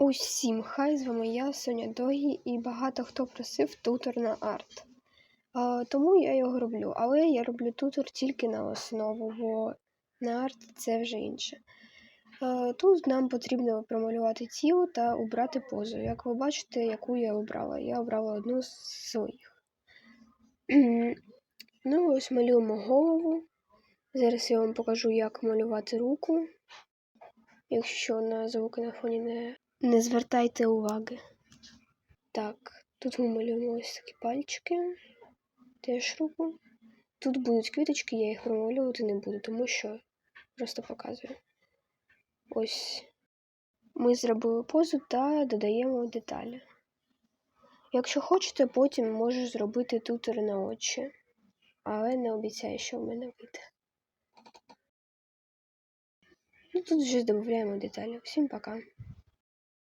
Усім хай, з вами я, Соня Догі, і багато хто просив тутор на арт. А, тому я його роблю, але я роблю тутор тільки на основу, бо на арт це вже інше. А, тут нам потрібно промалювати тіло та обрати позу. Як ви бачите, яку я обрала? Я обрала одну з своїх. ну, ось малюємо голову. Зараз я вам покажу, як малювати руку. Якщо на звуки на фоні не не звертайте уваги. Так, тут ми малюємо ось такі пальчики, теж руку. Тут будуть квіточки, я їх промалювати не буду, тому що просто показую. Ось ми зробили позу та додаємо деталі. Якщо хочете, потім можу зробити тутор на очі, але не обіцяю, що в мене вийде. Ну, тут вже додаємо деталі. Всім пока.